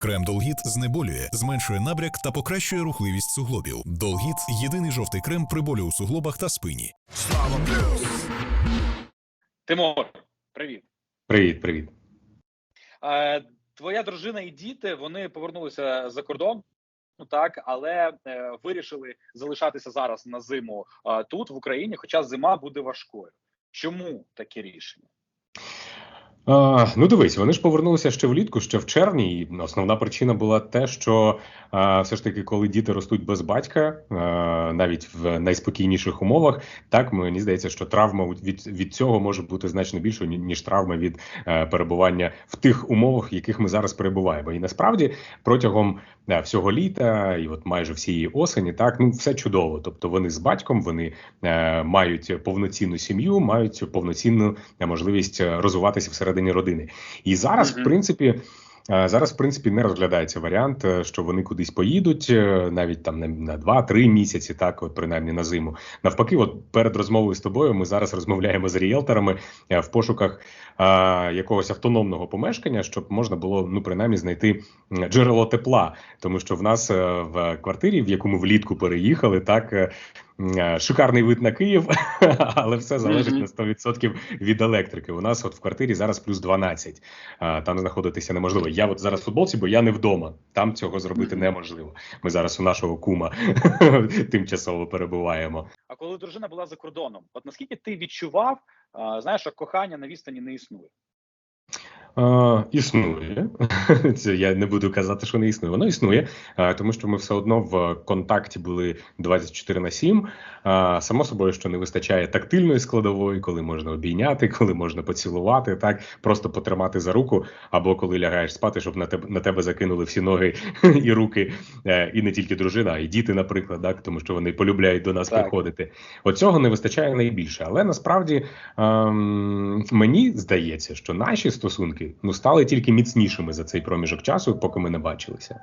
Крем Долгіт знеболює, зменшує набряк та покращує рухливість суглобів. Долгіт єдиний жовтий крем при болю у суглобах та спині. Тимур, привіт. Привіт, привіт. Е, твоя дружина і діти вони повернулися за кордон. Ну так, але е, вирішили залишатися зараз на зиму е, тут, в Україні, хоча зима буде важкою. Чому таке рішення? А, ну дивись, вони ж повернулися ще влітку, ще в червні. І основна причина була те, що а, все ж таки, коли діти ростуть без батька, а, навіть в найспокійніших умовах, так мені здається, що травма від, від цього може бути значно більшою, ніж травма від е, перебування в тих умовах, в яких ми зараз перебуваємо. І насправді протягом е, всього літа, і от майже всієї осені, так ну все чудово. Тобто вони з батьком, вони е, мають повноцінну сім'ю, мають повноцінну можливість розвиватися всередині родини. І зараз, Мгм. в принципі. е, Зараз, в принципі, не розглядається варіант, е, що вони кудись поїдуть е, навіть там на, на 2-3 місяці, так от принаймні на зиму. Навпаки, от перед розмовою з тобою ми зараз розмовляємо з ріелторами в пошуках якогось автономного помешкання, щоб можна було ну принаймні знайти джерело тепла, тому що в нас в квартирі, в яку ми влітку переїхали, так. Е, Шикарний вид на Київ, але все залежить на 100% від електрики. У нас от в квартирі зараз плюс 12. А, Там знаходитися неможливо. Я от зараз в футболці, бо я не вдома. Там цього зробити неможливо. Ми зараз у нашого кума тимчасово перебуваємо. А коли дружина була за кордоном, от наскільки ти відчував, знаєш, що кохання на відстані не існує? Е, існує. Це я не буду казати, що не існує. Воно існує, е, тому що ми все одно в контакті були 24 на 7. Е, Само собою, що не вистачає тактильної складової, коли можна обійняти, коли можна поцілувати, так просто потримати за руку, або коли лягаєш спати, щоб на тебе на тебе закинули всі ноги і руки, е, і не тільки дружина, а й діти, наприклад, так, тому що вони полюбляють до нас Так. приходити. Оцього не вистачає найбільше. Але насправді ем, мені здається, що наші стосунки ну стали тільки міцнішими за цей проміжок часу, поки ми не бачилися.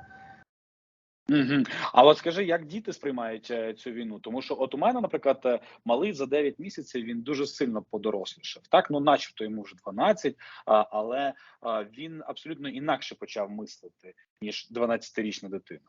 А от скажи, як діти сприймають е, цю війну? Тому що, от у мене, наприклад, е, малий за 9 місяців він дуже сильно подорослішав. Так, ну начебто йому вже 12, але він абсолютно інакше почав мислити ніж 12-річна дитина.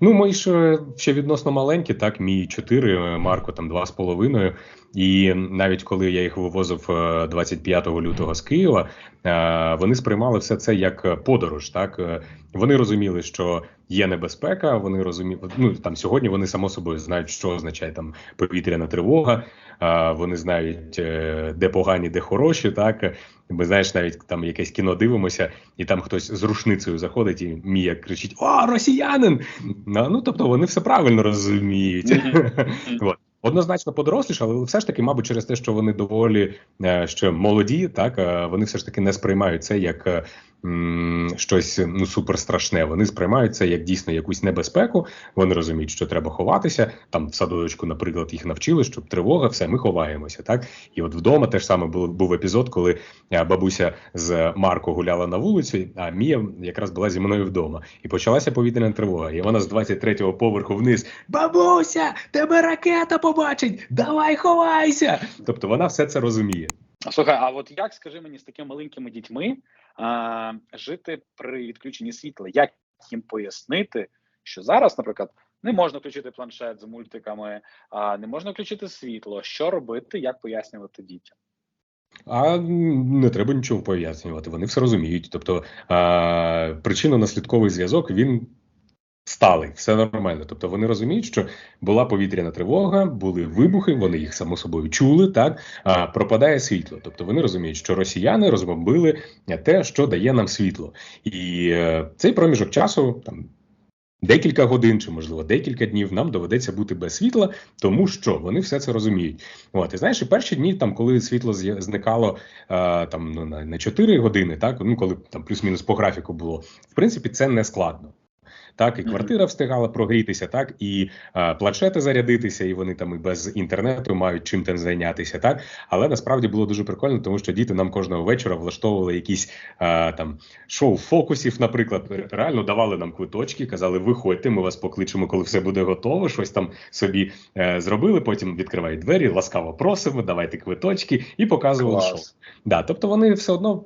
Ну, мої ж е, ще відносно маленькі, так, мій 4, Марко там 2,5. І навіть коли я їх вивозив е, 25 лютого з Києва, е, вони сприймали все це як подорож. Так Е, вони розуміли, що є небезпека. Вони розуміли, ну там сьогодні вони само собою знають, що означає там повітряна тривога. е, Вони знають, е, де погані, де хороші. Так ми знаєш, навіть там якесь кіно дивимося, і там хтось з рушницею заходить, і Мія кричить: О, росіянин! Ну, тобто вони все правильно розуміють. От. Однозначно подоросліше, але все ж таки, мабуть, через те, що вони доволі е, ще молоді, так е, вони все ж таки не сприймають це як е, щось ну супер страшне. Вони сприймають це як дійсно якусь небезпеку. Вони розуміють, що треба ховатися. Там в садочку, наприклад, їх навчили, що тривога, все, ми ховаємося. Так і от вдома теж саме був, був епізод, коли бабуся з Марко гуляла на вулиці, а Мія якраз була зі мною вдома. І почалася повітряна тривога. І вона з 23-го поверху вниз: Бабуся, тебе ракета побачить! Давай ховайся! Тобто вона все це розуміє. Слухай, а от як скажи мені з такими маленькими дітьми а, жити при відключенні світла? Як їм пояснити, що зараз, наприклад, не можна включити планшет з мультиками, а не можна включити світло? Що робити, як пояснювати дітям? А не треба нічого пояснювати. Вони все розуміють. Тобто причинно-наслідковий зв'язок він сталий, все нормально. Тобто вони розуміють, що була повітряна тривога, були вибухи, вони їх само собою чули. Так а пропадає світло. Тобто вони розуміють, що росіяни розбомбили те, що дає нам світло, і е, цей проміжок часу там. Декілька годин чи можливо декілька днів нам доведеться бути без світла, тому що вони все це розуміють. От і знаєш, і перші дні, там коли світло зникало е, там ну на, на 4 години, так ну коли там плюс-мінус по графіку було, в принципі, це не складно. Так, і квартира встигала прогрітися, так і е, планшети зарядитися, і вони там і без інтернету мають чим там зайнятися. Так, але насправді було дуже прикольно, тому що діти нам кожного вечора влаштовували якісь е, там шоу фокусів, наприклад, реально давали нам квиточки, казали, виходьте, ми вас покличемо, коли все буде готово. Щось там собі е, зробили. Потім відкривають двері, ласкаво просимо, давайте квиточки і показували шоу. Да, тобто вони все одно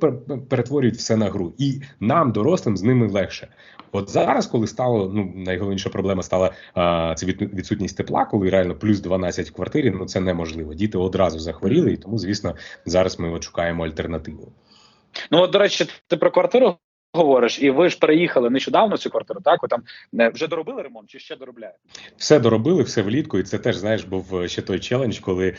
перетворюють все на гру, і нам, дорослим, з ними легше. От зараз, коли стало, ну найголовніша проблема стала а, це відсутність тепла, коли реально плюс 12 в квартирі, ну це неможливо. Діти одразу захворіли, і тому, звісно, зараз ми от шукаємо альтернативу. Ну от, до речі, ти про квартиру говориш, і ви ж переїхали нещодавно цю квартиру. Так, ви там е, вже доробили ремонт чи ще доробляєте? Все доробили, все влітку, і це теж знаєш, був ще той челендж, коли е,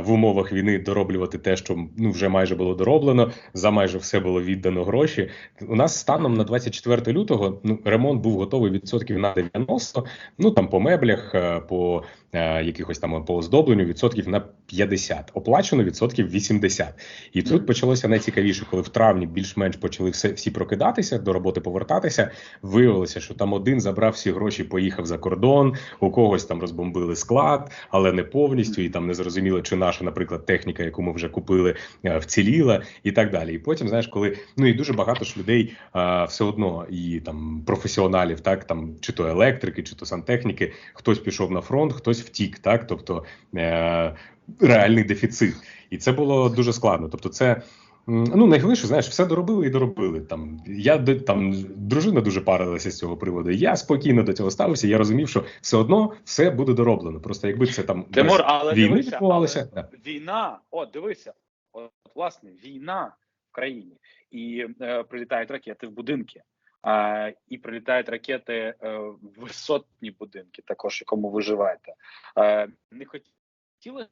в умовах війни дороблювати те, що ну вже майже було дороблено, за майже все було віддано гроші. У нас станом на 24 лютого ну ремонт був готовий відсотків на 90, Ну там по меблях, е, по е, якихось там по оздобленню відсотків на 50, оплачено відсотків 80. І тут почалося найцікавіше, коли в травні більш-менш почали все всі прокидатися, до роботи повертатися. Виявилося, що там один забрав всі гроші, поїхав за кордон, у когось там розбомбили склад, але не повністю, і там не зрозуміло, чи наша, наприклад, техніка, яку ми вже купили, е, вціліла, і так далі. І потім, знаєш, коли ну і дуже багато ж людей а, все одно, і там професіоналів, так там чи то електрики, чи то сантехніки, хтось пішов на фронт, хтось втік, так тобто е, реальний дефіцит, і це було дуже складно. Тобто, це. Ну, найголовніше, знаєш, все доробили і доробили. Там я там дружина дуже парилася з цього приводу. Я спокійно до цього ставився. Я розумів, що все одно все буде дороблено. Просто якби це там Тимур, але війни дивися, відбувалося. але війна. О, дивися, от власне війна в країні, і е, прилітають ракети в будинки. А, і прилітають ракети е, в висотні будинки, також якому ви живете. Е, не хотілося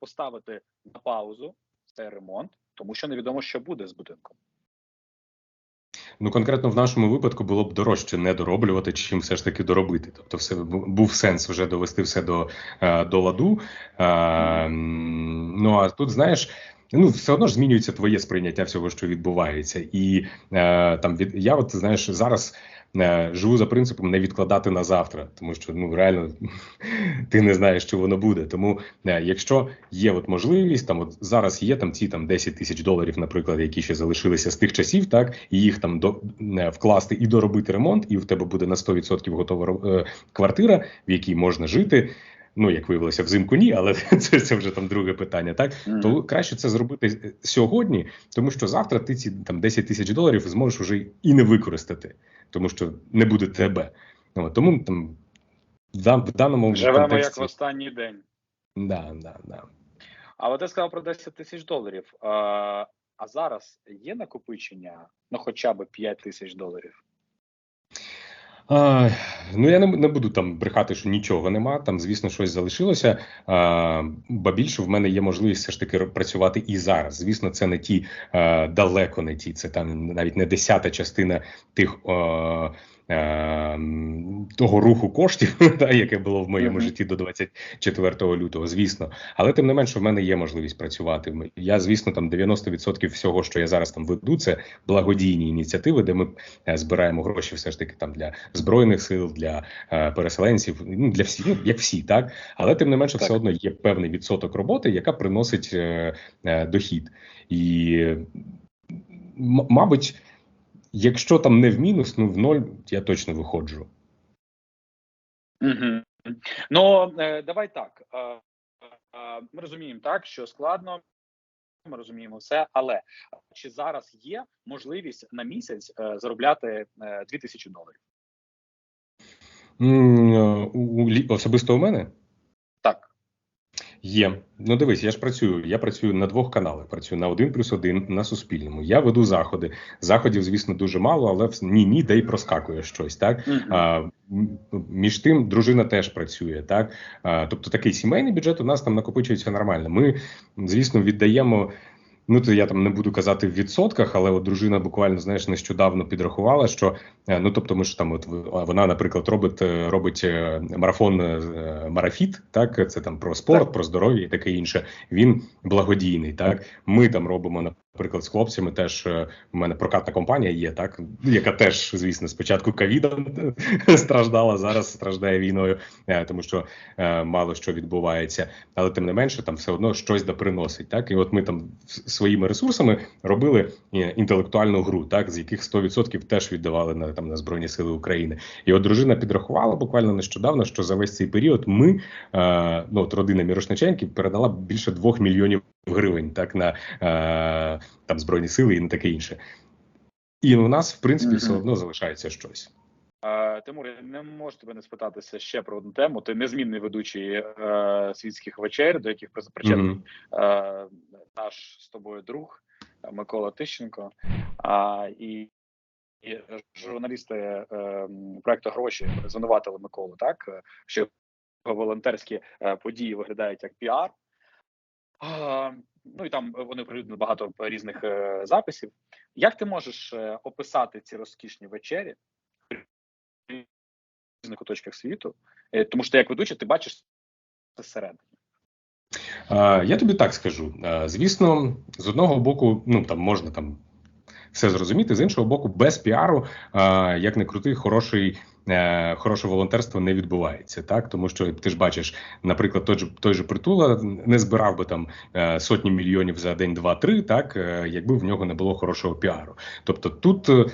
поставити на паузу цей ремонт, тому що невідомо, що буде з будинком. Ну, конкретно в нашому випадку було б дорожче не дороблювати, чим все ж таки доробити. Тобто, все був сенс вже довести все до, е, до ладу. Е, ну а тут знаєш. Ну, все одно ж змінюється твоє сприйняття всього, що відбувається, і е, там від я, от знаєш, зараз е, живу за принципом не відкладати на завтра, тому що ну реально ти не знаєш, що воно буде. Тому е, якщо є от можливість, там от зараз є там ці там 10 тисяч доларів, наприклад, які ще залишилися з тих часів, так і їх там до е, вкласти і доробити ремонт, і в тебе буде на 100% готова квартира, в якій можна жити. Ну, як виявилося, взимку ні, але це, це вже там друге питання. Так Мгм. то краще це зробити сьогодні, тому що завтра ти ці там 10 тисяч доларів зможеш уже і не використати, тому що не буде тебе. Ну, тому там в, дан- в даному Живемо як в останній день. да, да, да. Але ти сказав про 10 тисяч доларів. А, а зараз є накопичення на хоча б 5 тисяч доларів. А, ну я не, не буду там брехати, що нічого нема. Там, звісно, щось залишилося. А, ба більше в мене є можливість все ж таки працювати і зараз. Звісно, це не ті а, далеко не ті. Це там навіть не десята частина тих. А, е, того руху коштів, та, яке було в моєму Мгм. житті до 24 лютого, звісно. Але тим не менше, в мене є можливість працювати. Я, звісно, там 90% всього, що я зараз там веду, це благодійні ініціативи, де ми е, збираємо гроші, все ж таки там для збройних сил, для е, переселенців, ну для всіх, ну як всі, так але тим не менше, Так. все одно є певний відсоток роботи, яка приносить е, е, дохід, і м- мабуть, якщо там не в мінус, ну в ноль я точно виходжу. Угу. Ну е, давай так. Е, е, ми розуміємо так, що складно. Ми розуміємо все, але чи зараз є можливість на місяць заробляти е, 2000 доларів? Особисто у мене. Є. Ну дивись, я ж працюю. Я працюю на двох каналах. Працюю на один плюс один на суспільному. Я веду заходи. Заходів, звісно, дуже мало, але в- ні, ні, де й проскакує щось. Так а, між тим, дружина теж працює. Так а, тобто, такий сімейний бюджет у нас там накопичується нормально. Ми, звісно, віддаємо. Ну, то я там не буду казати в відсотках, але от дружина буквально знаєш нещодавно підрахувала, що е, ну тобто, ми ж там, от в- вона, наприклад, робить е, робить е, марафон е, марафіт, так це там про спорт, Так. про здоров'я і таке інше. Він благодійний. Так ми там робимо Наприклад, з хлопцями теж е, у мене прокатна компанія є, так яка теж, звісно, спочатку ковідом страждала, зараз страждає війною, е, тому що е, мало що відбувається, але тим не менше, там все одно щось да приносить. Так, і от ми там своїми ресурсами робили інтелектуальну гру, так з яких 100% теж віддавали на там на збройні сили України. І от дружина підрахувала буквально нещодавно, що за весь цей період ми, ну от родина Мірошниченків, передала більше 2 мільйонів гривень, так на е, там збройні сили і на таке інше. І у нас, в принципі, все одно залишається щось. Тимур, я не можу тебе не спитатися ще про одну тему. Ти незмінний ведучий е, світських вечер, до яких причетний Мгм. е, наш з тобою друг Микола Тищенко. А, і, і журналісти е, проекту гроші звинуватили Миколу, так е, що його волонтерські е, події виглядають як піар. Ну і там вони оприлюднили багато різних е, записів. Як ти можеш е, описати ці розкішні вечері в різних куточках світу? Е, тому що ти як ведучий, ти бачиш це зсередини. Е, Я тобі так скажу. Е, Звісно, з одного боку, ну там можна там все зрозуміти, з іншого боку, без піару, е, як не крути, хороший. Е, Хороше волонтерство не відбувається, так тому що ти ж бачиш, наприклад, той же той же притула не збирав би там е, сотні мільйонів за день, два, три, так е, якби в нього не було хорошого піару. Тобто тут е,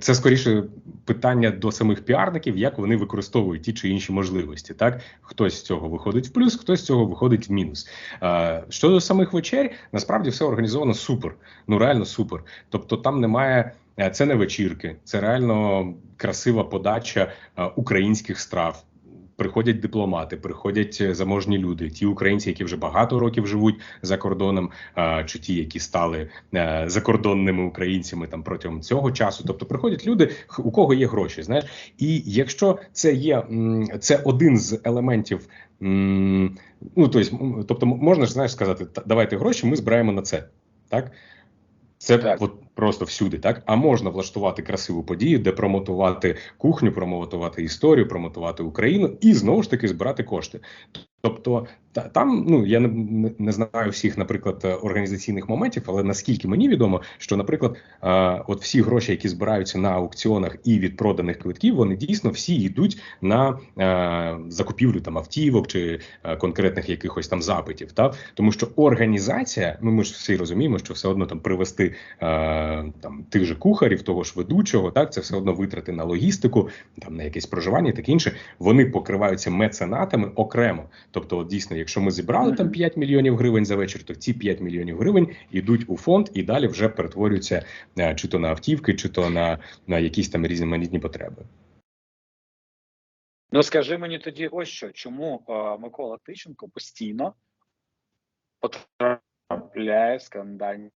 Це скоріше питання до самих піарників, як вони використовують ті чи інші можливості. Так хтось з цього виходить в плюс, хтось з цього виходить в мінус. Щодо самих вечер, насправді все організовано супер. Ну реально супер. Тобто, там немає. Е, Це не вечірки, це реально красива подача е, українських страв. Приходять дипломати, приходять е, заможні люди, ті українці, які вже багато років живуть за кордоном, чи ті, які стали закордонними українцями там протягом цього часу. Тобто приходять люди, у кого є гроші. Знаєш, і якщо це є це один з елементів. Ну, м, тобто, можна ж знаєш сказати, «Та, давайте гроші, ми збираємо на це. Так? Це Так. от просто всюди, так? А можна влаштувати красиву подію, де промотувати кухню, промотувати історію, промотувати Україну і знову ж таки збирати кошти. Тобто, та там ну я не, не, знаю всіх, наприклад, е, організаційних моментів, але наскільки мені відомо, що, наприклад, е, от всі гроші, які збираються на аукціонах і від проданих квитків, вони дійсно всі йдуть на е, закупівлю там автівок чи е, конкретних якихось там запитів. Та тому що організація, ну ми ж всі розуміємо, що все одно там привести е, там тих же кухарів, того ж ведучого, так це все одно витрати на логістику, там на якесь проживання, таке інше. Вони покриваються меценатами окремо. Тобто, от дійсно, якщо ми зібрали там 5 мільйонів гривень за вечір, то ці 5 мільйонів гривень йдуть у фонд і далі вже перетворюються е, чи то на автівки, чи то на, на якісь там різноманітні потреби. Ну скажи мені тоді, ось що, чому е, Микола Тищенко постійно потрапляє в скандальні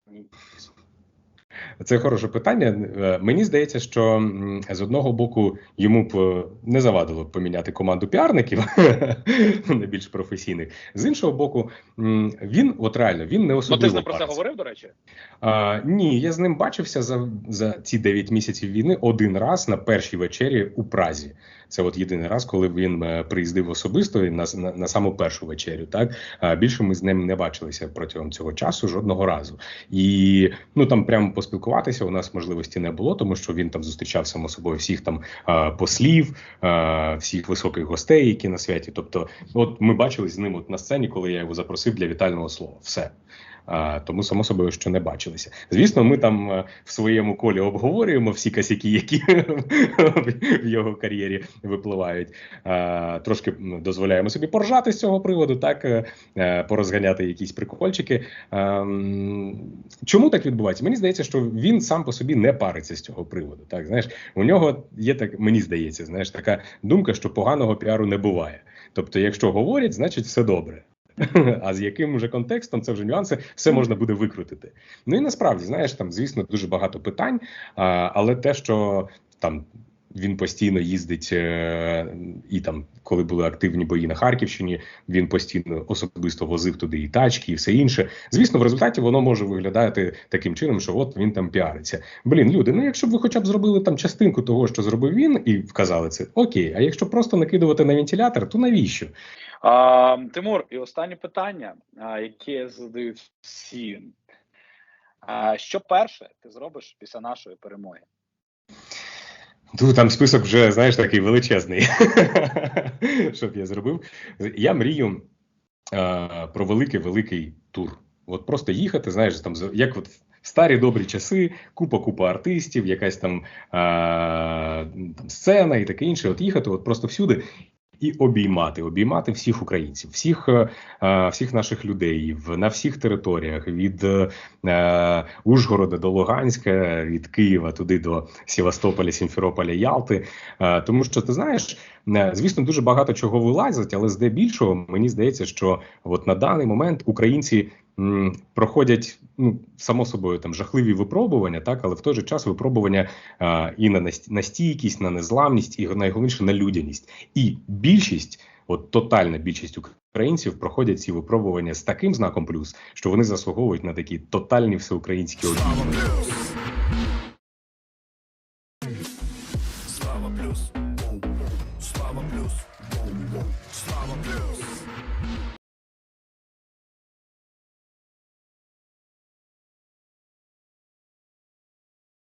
Це хороше питання. Е, Мені здається, що з одного боку йому б е, не завадило б поміняти команду піарників не більш професійних. З іншого боку, він от реально він не Ну особливо ти з ним про це говорив, до речі? А, ні, я з ним бачився за, за ці 9 місяців війни один раз на першій вечері у Празі. Це от єдиний раз, коли він е, приїздив особисто на, на, на саму першу вечерю. Так більше ми з ним не бачилися протягом цього часу жодного разу. І ну там прямо поспілкуватися у нас можливості не було, тому що він там зустрічав само собою всіх там послів, всіх високих гостей, які на святі. Тобто, от ми бачились з ним от на сцені, коли я його запросив для вітального слова. Все. А, тому само собою, що не бачилися. Звісно, ми там е, в своєму колі обговорюємо всі косяки, які в його кар'єрі випливають. Трошки дозволяємо собі поржати з цього приводу, так е, е, порозганяти якісь прикольчики. Чому так відбувається? Мені здається, що він сам по собі не париться з цього приводу. Так, знаєш, у нього є так, мені здається, знаєш, така думка, що поганого піару не буває. Тобто, якщо говорять, значить все добре. А з яким вже контекстом це вже нюанси, все можна буде викрутити. Ну і насправді, знаєш, там, звісно, дуже багато питань, але те, що там. Він постійно їздить е, і там, коли були активні бої на Харківщині, він постійно особисто возив туди і тачки, і все інше. Звісно, в результаті воно може виглядати таким чином, що от він там піариться. Блін, люди, ну якщо б ви хоча б зробили там частинку того, що зробив він, і вказали це, окей. А якщо просто накидувати на вентилятор, то навіщо? А, Тимур, і останнє питання, яке задають всі А що перше ти зробиш після нашої перемоги? Ну, там список вже, знаєш, такий величезний. Щоб я зробив. Я мрію е, про великий великий тур. От просто їхати, знаєш, там як от старі добрі часи, купа купа артистів, якась там, е, там сцена і таке інше. От їхати, от просто всюди. І обіймати, обіймати всіх українців, всіх, е, е, всіх наших людей на всіх територіях від е, Ужгорода до Луганська, від Києва туди до Севастополя, Сімферополя, Ялти. Тому що ти знаєш, звісно, дуже багато чого вилазить, але здебільшого мені здається, що от на даний момент українці проходять ну само собою там жахливі випробування, так але в той же час випробування е, і на настійкість, на незламність, і найголовніше на людяність. І більшість, от тотальна більшість українців проходять ці випробування з таким знаком плюс, що вони заслуговують на такі тотальні всеукраїнські обійми.